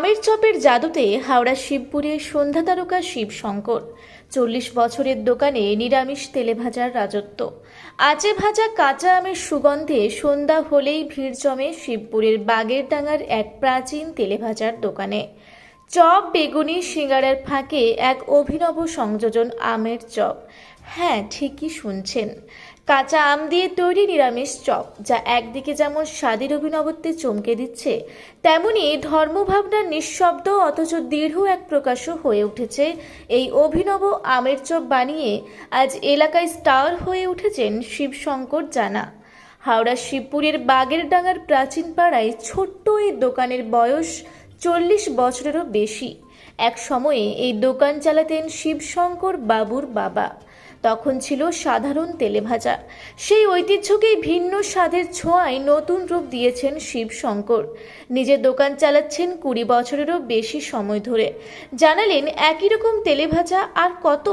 আমের চপের জাদুতে হাওড়া শিবপুরে সন্ধ্যা তারকা শিবশঙ্কর চল্লিশ বছরের দোকানে নিরামিষ তেলে ভাজার রাজত্ব। আচে ভাজা কাঁচা আমের সুগন্ধে সন্ধ্যা হলেই ভিড় জমে শিবপুরের বাগের ডাঙার এক প্রাচীন তেলে ভাজার দোকানে। চপ, বেগুনি, সিঙ্গারার ফাঁকে এক অভিনব সংযোজন আমের চপ। হ্যাঁ ঠিকই শুনছেন। কাঁচা আম দিয়ে তৈরি নিরামিষ চপ, যা একদিকে যেমন স্বাদের অভিনবত্বে চমকে দিচ্ছে, তেমনি ধর্মভাবনার নিঃশব্দ অথচ দৃঢ় এক প্রকাশও হয়ে উঠেছে। এই অভিনব আমের চপ বানিয়ে আজ এলাকায় স্টার হয়ে উঠেছেন শিবশঙ্কর জানা। হাওড়া শিবপুরের বাগেরডাঙ্গার প্রাচীন পাড়ায় ছোট্ট এই দোকানের বয়স চল্লিশ বছরেরও বেশি। এক সময়ে এই দোকান চালাতেন শিবশঙ্কর বাবুর বাবা। তখন ছিল সাধারণ তেলে ভাজা সেই ঐতিহ্যকেই ভিন্ন স্বাদের ছোঁয়ায় নতুন রূপ দিয়েছেন শিবশঙ্কর। নিজের দোকান চালাচ্ছেন কুড়ি বছরেরও বেশি সময় ধরে। জানালেন, একই রকম তেলে ভাজা আর কত?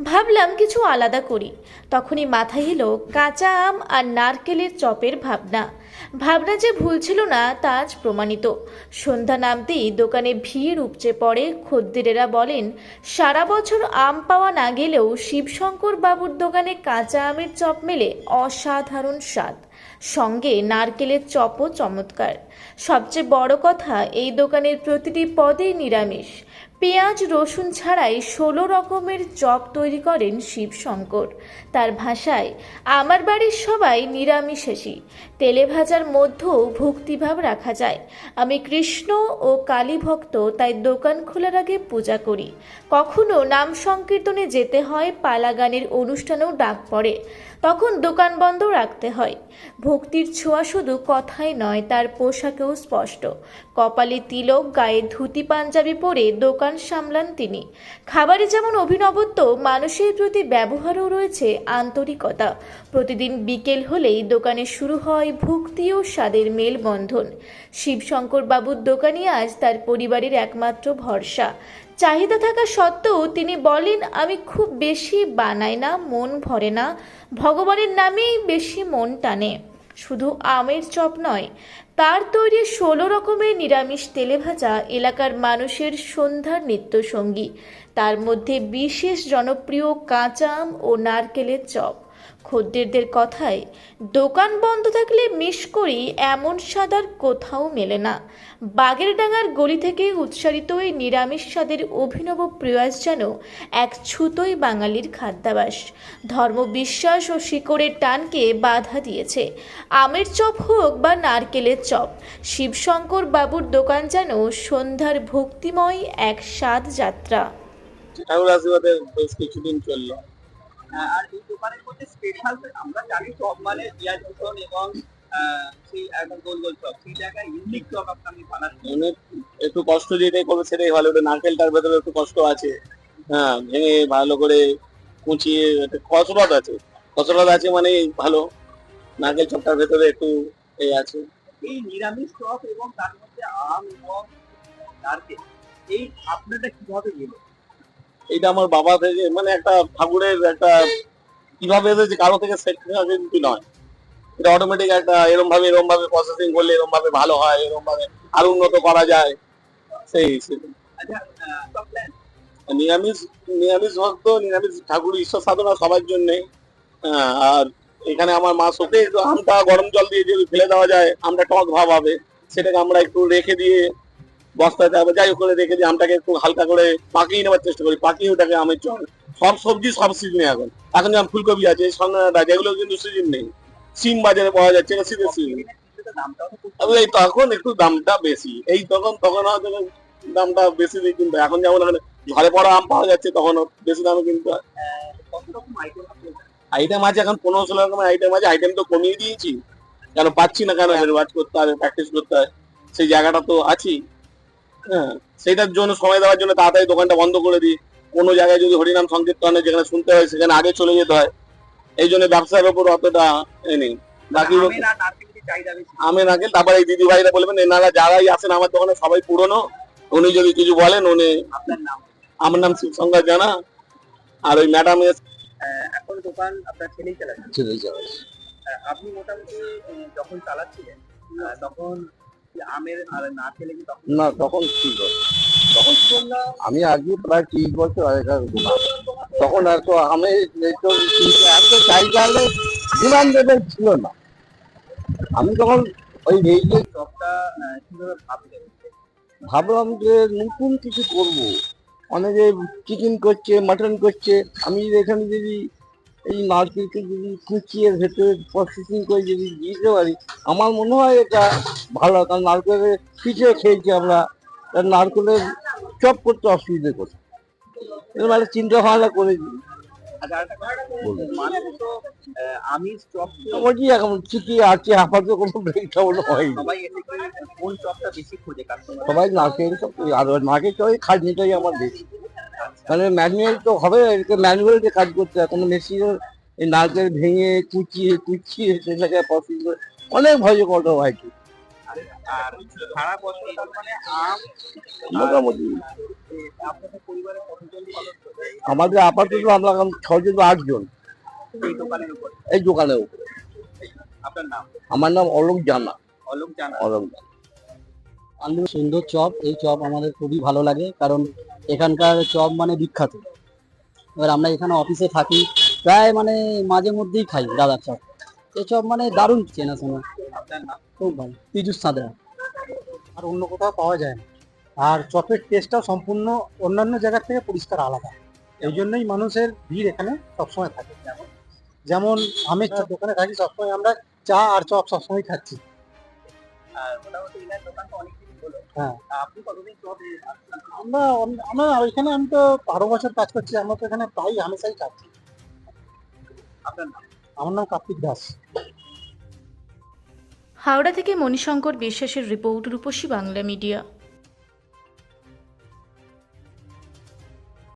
ভাবলাম কিছু আলাদা করি। তখনই মাথায় এলো কাঁচা আম আর নারকেলের চপের ভাবনা। ভাবনা যে ভুল ছিল না, তা আজ প্রমাণিত। সন্ধ্যা নামতেই দোকানে ভিড় উপচে পড়ে খদ্দেরেরা বলেন, সারা বছর আম পাওয়া না গেলেও শিবশঙ্কর বাবুর দোকানে কাঁচা আমের চপ মেলে অসাধারণ স্বাদ। সঙ্গে নারকেলের চপও চমৎকার। সবচেয়ে বড় কথা, এই দোকানের প্রতিটি পদেই নিরামিষ। পেঁয়াজ, রসুন ছাড়াই ষোলো রকমের চপ তৈরি করেন শিবশঙ্কর। তার ভাষায়, আমার বাড়ির সবাই নিরামিষাসী তেলে ভাজার মধ্যেও ভক্তিভাব রাখা যায়। আমি কৃষ্ণ ও কালী ভক্ত, তাই দোকান খোলার আগে পূজা করি। কখনো নাম সংকীর্তনে যেতে হয়, পালা গানের অনুষ্ঠানেও ডাক পড়ে। তখন দোকান বন্ধ রাখতে হয়। ভক্তির ছোঁয়া শুধু কথাই নয়, তার পোশাকেও স্পষ্ট। কপালে তিলক, গায়ে ধুতি, পাঞ্জাবি পরে দোকান সামলান তিনি। খাবারে যেমন অভিনবত্ব, মানুষের প্রতি ব্যবহারও রয়েছে আন্তরিকতা। প্রতিদিন বিকেল হলেই দোকানে শুরু হয় ভক্তি ও স্বাদের মেলবন্ধন। শিবশঙ্কর বাবুর দোকানই আজ তার পরিবারের একমাত্র ভরসা। চাহিদা থাকা সত্ত্বেও তিনি বলেন, আমি খুব বেশি বানাই না, মন ভরে না। ভগবানের নামেই বেশি মন টানে। শুধু আমের চপ নয়, তার তৈরি ষোলো রকমের নিরামিষ তেলে ভাজা এলাকার মানুষের সন্ধ্যার নিত্যসঙ্গী। তার মধ্যে বিশেষ জনপ্রিয় কাঁচা আম ও নারকেলের চপ। খদ্দেরদের কথায়, দোকান বন্ধ থাকলে মিস করি এমন স্বাদ আর কোথাও মেলে না। বাগেরডাঙ্গার গলি থেকে উৎসারিত এই নিরামিষ স্বাদের অভিনব প্রয়াস যেন এক ছুতোই বাঙালির খাদ্যাবাস ধর্মবিশ্বাস ও শিকড়ের টানকে বাধা দিয়েছে। আমের চপ হোক বা নারকেলের চপ, শিবশঙ্কর বাবুর দোকান যেন সন্ধ্যার ভক্তিময় এক স্বাদ যাত্রা। ঠাকুর আশীর্বাদে বেশ কিছুদিন চলল। আর এই দোকানের মধ্যে স্পেশাল আমরা জানি চপ মানে পেঁয়াজ রসুন এবং সেই একদম গোল গোল চপ। সেই জায়গায় ইউনিক চপ আপনি বানাচ্ছেন মানে একটু কষ্ট যেটাই করবে সেটাই ভালো। ওটা নারকেলটার ভেতরে একটু কষ্ট আছে। হ্যাঁ ভেঙে ভালো করে কুচিয়ে একটা কসরত আছে। কসরত আছে মানে ভালো। নারকেল চপটার ভেতরে একটু এই আছে। এই নিরামিষ চপ এবং তার মধ্যে আম এবং নারকেল এই আপনাটা কীভাবে এলো এইটা আমার বাবা থেকে মানে একটা ঠাকুরের একটা কীভাবে এসেছে কারও থেকে শেখা কিন্তু নয়। এটা অটোমেটিক একটা এরম ভাবে এরম ভাবে প্রসেসিং করলে এরম ভাবে ভালো হয় এরম ভাবে আরও উন্নত করা যায়। সেই হিসেবে আচ্ছা নিরামিষ নিরামিষ ভক্ত নিরামিষ ঠাকুর ঈশ্বর সাধনা সবার জন্য। আর এখানে আমার মা শোকে একটু আমটা গরম জল দিয়ে যদি ফেলে দেওয়া যায় আমটা টক ভাব হবে। সেটাকে আমরা একটু রেখে দিয়ে বস্তাতে আবার যাই করে রেখে দিয়ে আমটাকে একটু হালকা করে পাকিয়ে নেওয়ার চেষ্টা করি। পাকিয়ে ওটাকে আমের চল, সব সবজি সব সিজনে এখন। এখন যেমন ফুলকপি আছে সঙ্গে যেগুলো কিন্তু সিজন নেই। সিম বাজারে পাওয়া যাচ্ছে, এটা শীতের সিজন এই তখন একটু দামটা বেশি। এই তখন তখন হয়তো দামটা বেশি দিয়ে কিনতে। এখন যেমন ঘরে পড়া আম পাওয়া যাচ্ছে, তখন বেশি দামে কিনতে হয় আইটেম আছে এখন পনেরো ষোলো রকমের আইটেম আছে। আইটেম তো কমিয়ে দিয়েছি। কেন পাচ্ছি না কেন? ওয়াচ করতে হবে প্র্যাকটিস করতে হয় সেই জায়গাটা তো আছেই। হ্যাঁ সেইটার জন্য সময় দেওয়ার জন্য তাড়াতাড়ি দোকানটা বন্ধ করে দিই। কোনো জায়গায় যদি হরিনাম সংকীর্তনে যেখানে শুনতে হয় সেখানে আগে চলে যেতে হয়। এই জন্য ব্যবসার ওপর অতটা এ নেই। বাকি আমি নাকি তারপরে এই দিদি ভাইরা বলবেন এনারা যারাই আসেন আমার দোকানে সবাই পুরনো। উনি যদি কিছু বলেন উনি আপনার নাম? আমার নাম শিবশঙ্কর জানা। আর ওই ম্যাডাম এখন দোকান আপনার ছেলেই চালাচ্ছেন আপনি মোটামুটি যখন চালাচ্ছিলেন তখন আমের আর নারকেলে কি তখন না তখন ছিল তখন আমি আগে প্রায় তিরিশ বছর আগেকার দোকান তখন আমি তো এত চাহিদা হলে ডিমান্ড লেভেল ছিল না। আমি তখন ওই কীভাবে ভাবলেন ভাবলাম যে নতুন কিছু করব। অনেকে চিকেন করছে মাটন করছে। আমি এখানে যদি এই নারকেলকে যদি কুচিয়ে ভেতরে প্রসেসিং করে যদি দিতে পারি আমার মনে হয় এটা ভালো কারণ নারকেলের পিঠে খেয়েছি আমরা নারকেলের চপ করতে অসুবিধে করছে এরকম একটা চিন্তা ভাবনা করেছি। আচ্ছা আমিষ মোটামুটি এখন ঠিকই আছে আপাতত কোনো সবাই করে সবাই নারকেল চপ আর আমার বেশি। মানে ম্যানুয়াল তো হবে এটাকে ম্যানুয়াল দিয়ে কাজ করতে হয়। কোনো মেশিনের এই নারকেল ভেঙে কুচিয়ে কুচিয়ে সেটাকে প্রসেস করে। অনেক ভয় করতে হয়। কি। মানে মোটামুটি। আমাদের আপাতত আমরা এখন ছজন বা আটজন। এই দোকানের উপর? আমার নাম অলোক জানা। অলোক জানা। অলোক জানা। সুন্দর চপ। এই চপ আমাদের খুবই ভালো লাগে কারণ এখানকার চপ মানে বিখ্যাত। এবার আমরা এখানে অফিসে থাকি প্রায় মানে মাঝে মধ্যেই খাই দাদার চপ। এই চপ মানে দারুণ আপনার নাম? খুব ভালো পিজুস সাঁতরা। আর অন্য কোথাও পাওয়া যায় না। আর চপের টেস্টটাও সম্পূর্ণ অন্যান্য জায়গার থেকে পরিষ্কার আলাদা। এই জন্যই মানুষের ভিড় এখানে সবসময় থাকে। যেমন আমি চপ দোকানে থাকি সবসময় আমরা চা আর চপ সবসময় খাচ্ছি। আর মোটামুটি দোকানটা অনেক হ্যাঁ। আপনি কতদিন আমরা আমরা ওইখানে আমি তো বারো বছর কাজ করছি আমরা তো এখানে প্রায় হামেশাই খাচ্ছি আপনার নাম? আমার নাম কার্তিক দাস। হাওড়া থেকে মণিশঙ্কর বিশ্বাসের রিপোর্ট রূপসী বাংলা মিডিয়া।